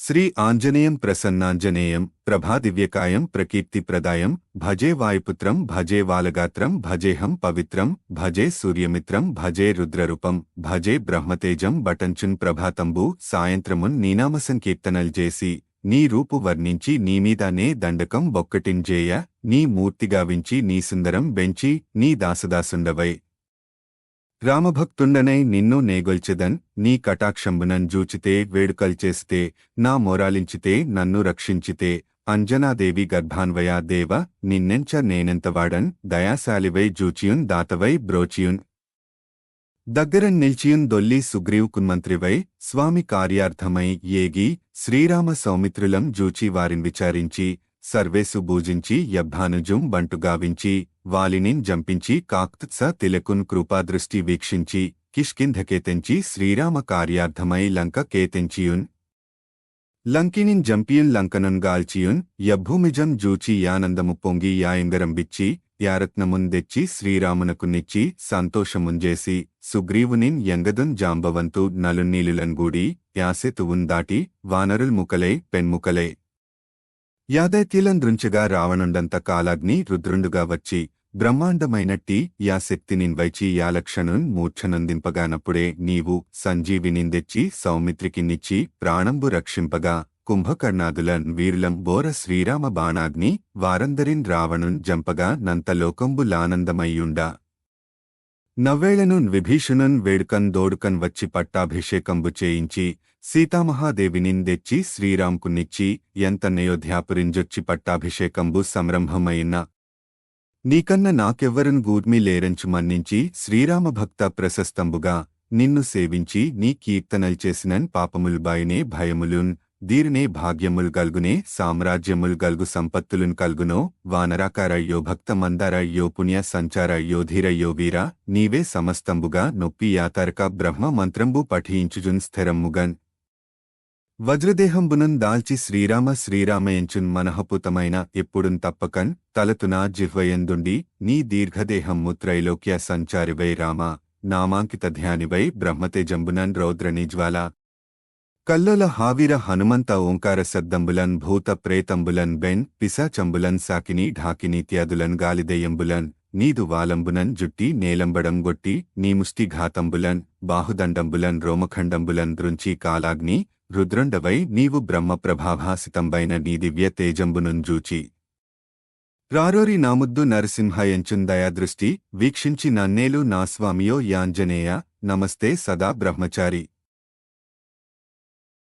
శ్రీ ఆంజనేయం ప్రసన్నాంజనేయం ప్రభాదివ్యకాయం ప్రకీర్తిప్రదాయం భజే వాయుపుత్రం భజే వాలగాత్రం భజేహం పవిత్రం భజే సూర్యమిత్రం భజే రుద్రరూపం భజే బ్రహ్మతేజం బటంచున్ ప్రభాతంబు సాయంత్రమున్ నీనామ సంకీర్తనల్ చేసి నీ రూపు వర్ణించి నీమీదనే దండకం బొక్కటింజేయ నీ మూర్తిగావించి నీ సుందరం బెంచి నీ దాసదాసుండవై రామభక్తుండనై నిన్ను నేగొల్చెదన్ నీ కటాక్షంబునన్ జూచితే వేడుకల్చేస్తే నా మొరాలించితే నన్ను రక్షించితే అంజనాదేవి గర్భాన్వయా దేవ నిన్నెంచ నేనెంతవాడన్ దయాశాలివై జూచియున్ దాతవై బ్రోచియున్. దగ్గరన్ నిల్చియున్ దొల్లి సుగ్రీవుకున్మంత్రివై స్వామి కార్యార్థమై ఏగి శ్రీరామ సౌమిత్రులం జూచి వారిన్ విచారించి సర్వేసు భూజించి యబ్భానుజుం బంటుగావించి వాలినిన్ జంపించి కాక్త్స తిలకున్ కృపాదృష్టి వీక్షించి కిష్కింధకేతెంచి శ్రీరామ కార్యార్థమై లంక కేతెంచియున్. లంకినిన్ జంపియున్ లంకనున్ గాల్చియున్ యభూమిజం జూచి యానందము పొంగి యాయంగరంబిచ్చి యారత్నమున్ దెచ్చి శ్రీరామునకు నిచ్చి సంతోషముంజేసి సుగ్రీవునిన్ యంగదున్ జాంబవంతు నలున్నీలులంగూడి యాసెతువున్ దాటి వానరుల్ పెన్ముకలై. యాదైత్యులందృంచగా రావణుండంత కాలాగ్ని రుద్రుండుగా వచ్చి బ్రహ్మాండమైనట్టి యా శక్తినిన్ వైచి యాలక్షణున్ మూర్ఛనందింపగానప్పుడే నీవు సంజీవినిందెచ్చి సౌమిత్రికిన్నిచ్చి ప్రాణంబు రక్షింపగా కుంభకర్ణాదులన్ వీరులం బోర శ్రీరామ బాణాగ్ని వారందరిన్ రావణున్ జంపగా నంతలోకంబులానందమయ్యుండా లానందమయ్యుండా నవ్వేళను విభీషణున్ వేడుకన్ దోడుకన్ వచ్చి పట్టాభిషేకంబు చేయించి సీతామహాదేవినిన్ దెచ్చి శ్రీరాంకునిచ్చి ఎంత నయోధ్యాపురింజొచ్చి పట్టాభిషేకంబు సంరంభమైన నీకన్న నాకెవ్వరన్ గూర్మి లేరంచు మన్నించి శ్రీరామభక్త ప్రశస్తంబుగా నిన్ను సేవించి నీ కీర్తనల్ చేసినన్ పాపములు బాయినే భయములున్ దీరినే భాగ్యముల్ గల్గునే సామ్రాజ్యముల్ గల్గు సంపత్తులున్ కల్గునో వానరాకారయ్యో భక్తమందారయ్యో పుణ్య సంచారయ్యో ధీరయ్యో వీర నీవే సమస్తంబుగా నొప్పి యాతారక బ్రహ్మ మంత్రంబు పఠించుజున్ స్థిరమ్ముగన్. వజ్రదేహంబునన్ దాల్చి శ్రీరామ శ్రీరామయంచున్ మనఃపుతమైన ఎప్పుడున్ తప్పకన్ తలతునా జిహ్వయందుండి నీ దీర్ఘదేహమ్ము త్రైలోక్య సంచారివై రామ నామాంకిత ధ్యానివై బ్రహ్మతేజంబునన్ రౌద్రనిజ్వాల. కల్లోల హావీర హనుమంత ఓంకార సద్దంబులన్ భూత ప్రేతంబులన్ బెన్ పిశాచంబులన్ సాకిని ఢాకినీత్యాదులన్ గాలిదెయ్యంబులన్ నీదు వాలంబునన్ జుట్టి నేలంబడం గొట్టి నీ ముష్టిఘాతంబులన్ బాహుదండంబులన్ రోమఖండంబులన్ దృంచి కాలాగ్ని రుద్రండవై నీవు బ్రహ్మ ప్రభాభాసితంబైన నీ దివ్య తేజంబునుంజూచి రారోరి నాముద్దు నరసింహయంచున్ దయాదృష్టి వీక్షించి నన్నేలు నా స్వామియో యాంజనేయ నమస్తే సదా బ్రహ్మచారి.